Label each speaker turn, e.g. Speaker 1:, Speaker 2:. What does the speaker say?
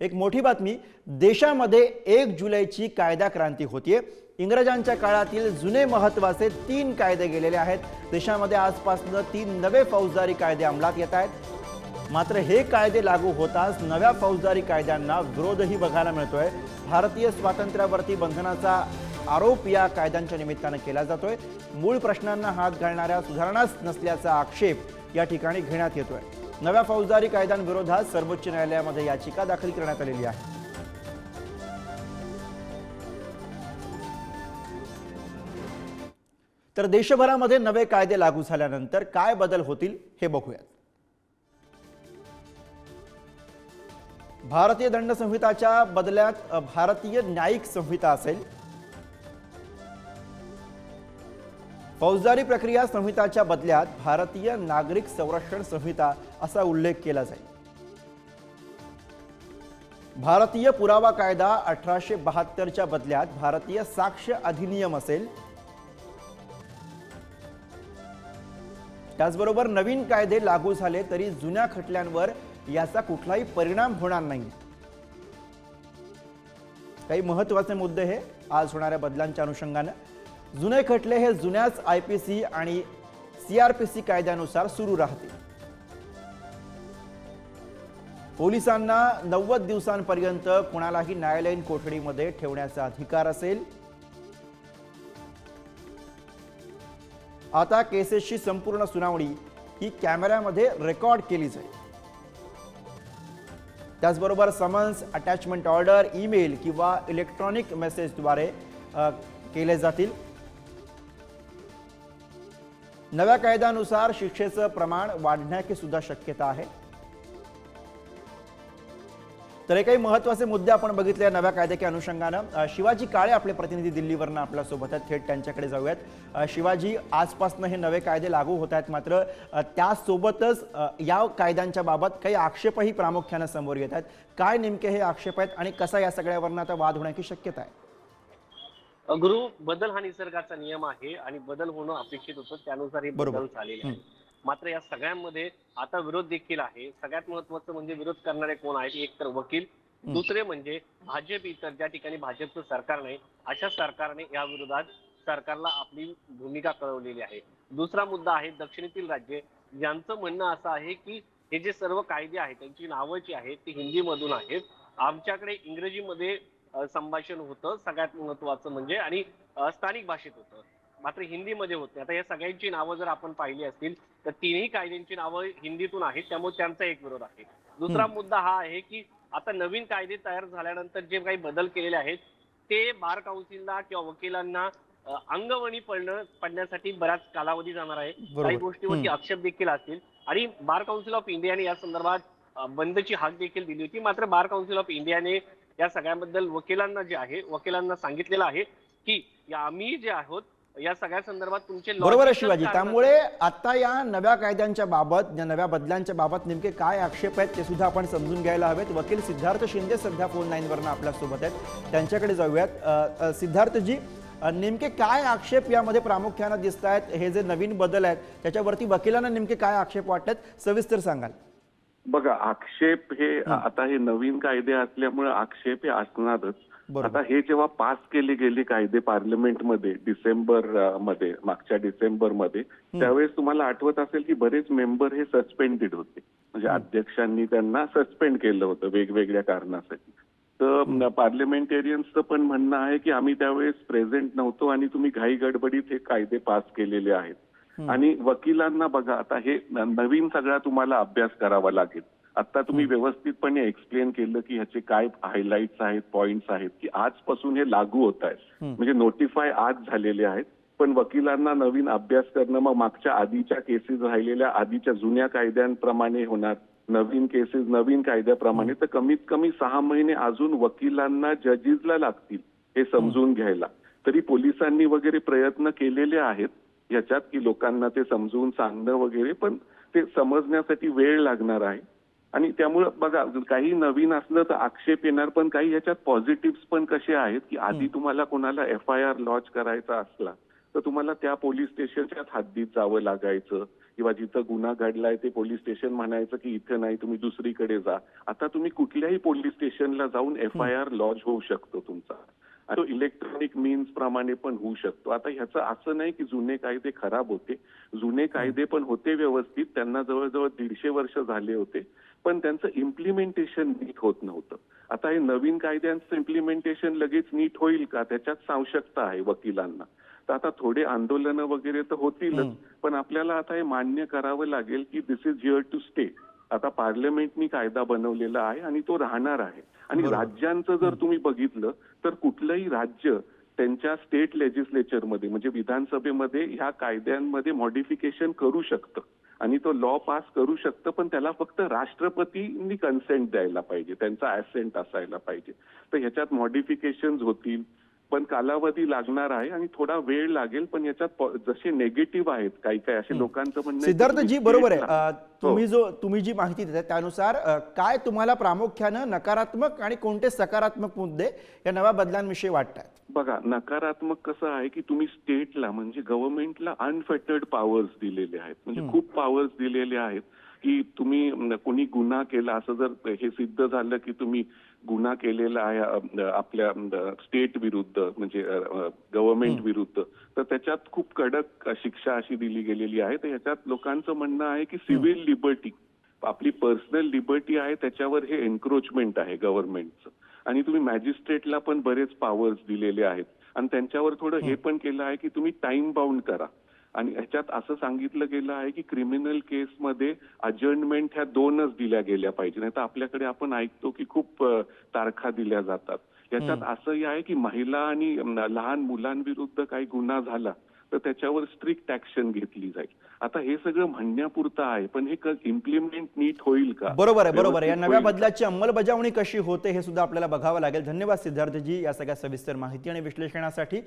Speaker 1: एक मोठी बातमी देशामध्ये एक जुलैची कायदा क्रांती होतीये. इंग्रजांच्या काळातील जुने महत्त्वाचे तीन कायदे गेलेले आहेत. देशामध्ये आजपासून तीन नवे फौजदारी कायदे अंमलात येत आहेत. मात्र हे कायदे लागू होताच नव्या फौजदारी कायद्यांना विरोधही बघायला मिळतोय. भारतीय स्वातंत्र्यावरती बंधनाचा आरोप या कायद्यांच्या निमित्तानं केला जातोय. मूळ प्रश्नांना हात घालणाऱ्या सुधारणाच नसल्याचा आक्षेप या ठिकाणी घेण्यात येतोय. नव्या फौजदारी कायद्यांविरोधात सर्वोच्च न्यायालयामध्ये याचिका दाखल करण्यात आलेली आहे. तर देशभरामध्ये नवे कायदे लागू झाल्यानंतर काय बदल होतील हे बघूयात. भारतीय दंड संहिताच्या बदल्यात भारतीय न्यायिक संहिता असेल फौजदारी प्रक्रिया संहिताच्या बदल्यात भारतीय नागरिक संरक्षण संहिता असा उल्लेख केला जाईल. भारतीय पुरावा कायदा अठराशे बहात्तरच्या बदल्यात भारतीय साक्ष अधिनियम असेल. त्याचबरोबर नवीन कायदे लागू झाले तरी जुन्या खटल्यांवर याचा कुठलाही परिणाम होणार नाही. काही महत्त्वाचे मुद्दे हे आज होणाऱ्या बदलांच्या अनुषंगानं. जुने खटले हे जुन्याच आय पी सी आणि सी आर पी सी कायद्यानुसार सुरू राहतील. पोलिसांना नव्वद दिवसांपर्यंत कुणालाही न्यायालयीन कोठडीमध्ये ठेवण्याचा अधिकार असेल. आता केसेसची संपूर्ण सुनावणी ही कॅमेऱ्यामध्ये रेकॉर्ड केली जाईल. त्याचबरोबर समन्स अटॅचमेंट ऑर्डर ईमेल किंवा इलेक्ट्रॉनिक मेसेजद्वारे केले जातील. नव्या कायद्यानुसार शिक्षेचं प्रमाण वाढण्याची सुद्धा शक्यता आहे. तर हे काही महत्त्वाचे मुद्दे आपण बघितले नव्या कायद्याच्या अनुषंगानं. शिवाजी काळे आपले प्रतिनिधी दिल्लीवरनं आपल्यासोबत आहेत. थेट त्यांच्याकडे जाऊयात. शिवाजी आजपासून हे नवे कायदे लागू होत आहेत मात्र त्यासोबतच या कायद्यांच्या बाबत काही आक्षेपही प्रामुख्यानं समोर येत आहेत. काय नेमके हे आक्षेप आहेत आणि कसा या सगळ्यावरनं आता वाद होण्याची शक्यता आहे?
Speaker 2: गुरु बदल हा निसर्गाचा नियम आहे आणि बदल होणं अपेक्षित होतं. त्यानुसार हे. बदल झालेले आहे मात्र या सगळ्यांमध्ये आता विरोध देखील आहे. सगळ्यात महत्वाचं म्हणजे विरोध करणारे कोण आहेत? एक तर वकील. दुसरे म्हणजे भाजप इतर ज्या ठिकाणी भाजपचं सरकार नाही अशा सरकारने या विरोधात सरकारला आपली भूमिका कळवलेली आहे. दुसरा मुद्दा आहे दक्षिणेतील राज्ये. ज्यांचं म्हणणं असं आहे की हे जे सर्व कायदे आहेत त्यांची नावं जी आहेत ती हिंदीमधून आहेत. आमच्याकडे इंग्रजीमध्ये संभाषण होतं सगळ्यात महत्वाचं म्हणजे आणि स्थानिक भाषेत होतं. मात्र हिंदीमध्ये होते. आता या सगळ्यांची नावं जर आपण पाहिली असतील तर तिन्ही कायद्यांची नावं हिंदीतून आहेत त्यामुळे त्यांचा एक विरोध आहे. दुसरा मुद्दा हा आहे की आता नवीन कायदे तयार झाल्यानंतर जे काही बदल केलेले आहेत ते बार काउन्सिलला किंवा वकिलांना अंगवणी पडणं पडण्यासाठी बराच कालावधी जाणार आहे. काही गोष्टीवरती आक्षेप देखील असतील. आणि बार काउन्सिल ऑफ इंडियाने या संदर्भात बंदची हाक देखील दिली होती. मात्र बार काउन्सिल ऑफ इंडियाने या सगळ्याबद्दल वकिलांना जे आहे वकिलांना सांगितलेलं आहे की या आम्ही जे आहोत या सगळ्या संदर्भात तुमचे
Speaker 1: बरोबर आहे शिवाजी. त्यामुळे आता या नव्या कायद्यांच्या बाबत या नव्या बदलांच्या बाबत नेमके काय आक्षेप आहेत ते सुद्धा आपण समजून घ्यायला हवेत. वकील सिद्धार्थ शिंदे सध्या फोन लाईनवरनं आपल्यासोबत आहेत. त्यांच्याकडे जाऊयात. सिद्धार्थजी नेमके काय आक्षेप यामध्ये प्रामुख्यानं दिसत आहेत हे जे नवीन बदल आहेत त्याच्यावरती वकिलांना नेमके काय आक्षेप वाटतात सविस्तर सांगाल.
Speaker 3: बघा आक्षेप हे आता हे नवीन कायदे असल्यामुळे आक्षेप हे असणारच. आता हे जेव्हा पास केले गेले कायदे पार्लमेंटमध्ये डिसेंबरमध्ये मागच्या डिसेंबरमध्ये त्यावेळेस तुम्हाला आठवत असेल की बरेच मेंबर हे सस्पेंडेड होते. म्हणजे अध्यक्षांनी त्यांना सस्पेंड केलं होतं वेगवेगळ्या कारणासाठी. तर पार्लमेंटेरियन्सचं पण म्हणणं आहे की आम्ही त्यावेळेस प्रेझेंट नव्हतो आणि तुम्ही घाई गडबडीत हे कायदे पास केलेले आहेत. आणि वकिलांना बघा आता हे नवीन सगळा तुम्हाला अभ्यास करावा लागेल. आता तुम्ही व्यवस्थितपणे एक्सप्लेन केलं की ह्याचे काय हायलाइट्स आहेत पॉइंट्स आहेत की आजपासून हे लागू होत आहेत. म्हणजे नोटिफाय आज झालेले आहेत पण वकिलांना नवीन अभ्यास करणं मग मागच्या आधीच्या केसेस राहिलेल्या आधीच्या जुन्या कायद्यांप्रमाणे होणार. नवीन केसेस नवीन कायद्याप्रमाणे. तर कमीत कमी सहा महिने अजून वकिलांना जजेसला लागतील हे समजून घ्यायला. तरी पोलिसांनी वगैरे प्रयत्न केलेले आहेत याच्यात की लोकांना ते समजून सांगणं वगैरे पण ते समजण्यासाठी वेळ लागणार आहे. आणि त्यामुळं बघा काही नवीन असलं तर आक्षेप येणार पण काही याच्यात पॉझिटिव्ह पण कसे आहेत की आधी तुम्हाला कोणाला एफ आय आर लॉन्च करायचा असला तर तुम्हाला त्या पोलीस स्टेशनच्याच हद्दीत जावं लागायचं. किंवा जिथं गुन्हा घडलाय ते पोलीस स्टेशन म्हणायचं की इथं नाही तुम्ही दुसरीकडे जा. आता तुम्ही कुठल्याही पोलीस स्टेशनला जाऊन एफ आय आर लॉन्च होऊ शकतो तुमचा. तो इलेक्ट्रॉनिक मीन्स प्रमाणे पण होऊ शकतो. आता ह्याचं असं नाही की जुने कायदे खराब होते. जुने कायदे पण होते व्यवस्थित. त्यांना जवळजवळ दीडशे वर्ष झाले होते. पण त्यांचं इम्प्लिमेंटेशन नीट होत नव्हतं. आता हे नवीन कायद्यांचं इम्प्लिमेंटेशन लगेच नीट होईल का? त्याच्यात आवश्यकता आहे वकिलांना. तर आता थोडे आंदोलनं वगैरे तर होतीलच. पण आपल्याला आता हे मान्य करावं लागेल की this is here to stay आता पार्लमेंटनी कायदा बनवलेला आहे आणि तो राहणार आहे. आणि. राज्यांचं जर तुम्ही बघितलं तर कुठलंही राज्य त्यांच्या स्टेट लेजिस्लेचरमध्ये म्हणजे विधानसभेमध्ये ह्या कायद्यांमध्ये मॉडिफिकेशन करू शकतं. आणि तो लॉ पास करू शकतं पण त्याला फक्त राष्ट्रपतींनी कन्सेंट द्यायला पाहिजे. त्यांचा ऍसेंट असायला पाहिजे. तर ह्याच्यात मॉडिफिकेशन होतील. पण कालावधी लागणार आहे आणि थोडा वेळ लागेल पण याच्यात जसे नेगेटिव्ह आहेत काही काही असे लोकांचं म्हणणं
Speaker 1: सिद्धार्थजी
Speaker 3: तुम्ही
Speaker 1: बरोबर आहे. तुम्ही जो तुम्ही जी माहिती देता त्यानुसार काय तुम्हाला प्रामुख्यानं नकारात्मक आणि कोणते सकारात्मक मुद्दे या नव्या बदलांविषयी वाटतात?
Speaker 3: बघा नकारात्मक कसं आहे की तुम्ही स्टेटला म्हणजे गव्हर्नमेंटला अनफेटर्ड पॉवर्स दिलेले आहेत. म्हणजे खूप पॉवर्स दिलेले आहेत की तुम्ही कोणी गुन्हा केला असं जर हे सिद्ध झालं की तुम्ही गुन्हा केलेला आहे आपल्या स्टेट विरुद्ध म्हणजे गव्हर्नमेंट विरुद्ध. तर त्याच्यात खूप कडक शिक्षा अशी दिली गेलेली आहे. तर ह्याच्यात लोकांचं म्हणणं आहे की सिव्हिल लिबर्टी आपली पर्सनल लिबर्टी आहे त्याच्यावर हे एन्क्रोचमेंट आहे गव्हर्नमेंटचं आणि तुम्ही मॅजिस्ट्रेटला पण बरेच पॉवर्स दिलेले आहेत. आणि त्यांच्यावर थोडं हे पण केलं आहे की तुम्ही टाइम बाउंड करा. आणि ह्याच्यात असं सांगितलं गेलं आहे की क्रिमिनल केसमध्ये अजर्नमेंट ह्या दोनच दिल्या गेल्या पाहिजे. नाही तर आपल्याकडे आपण ऐकतो की खूप तारखा दिल्या जातात. याच्यात असंही आहे की महिला आणि लहान मुलांविरुद्ध काही गुन्हा झाला तर त्याच्यावर स्ट्रिक्ट ऍक्शन घेतली जाईल. आता हे सगळं म्हणण्यापुरतं आहे पण हे इम्प्लिमेंट नीट होईल का?
Speaker 1: बरोबर आहे बरोबर आहे. या नव्या? बदलाची अंमलबजावणी कशी होते हे सुद्धा आपल्याला बघावं लागेल. धन्यवाद सिद्धार्थजी या सगळ्या सविस्तर माहिती आणि विश्लेषणासाठी.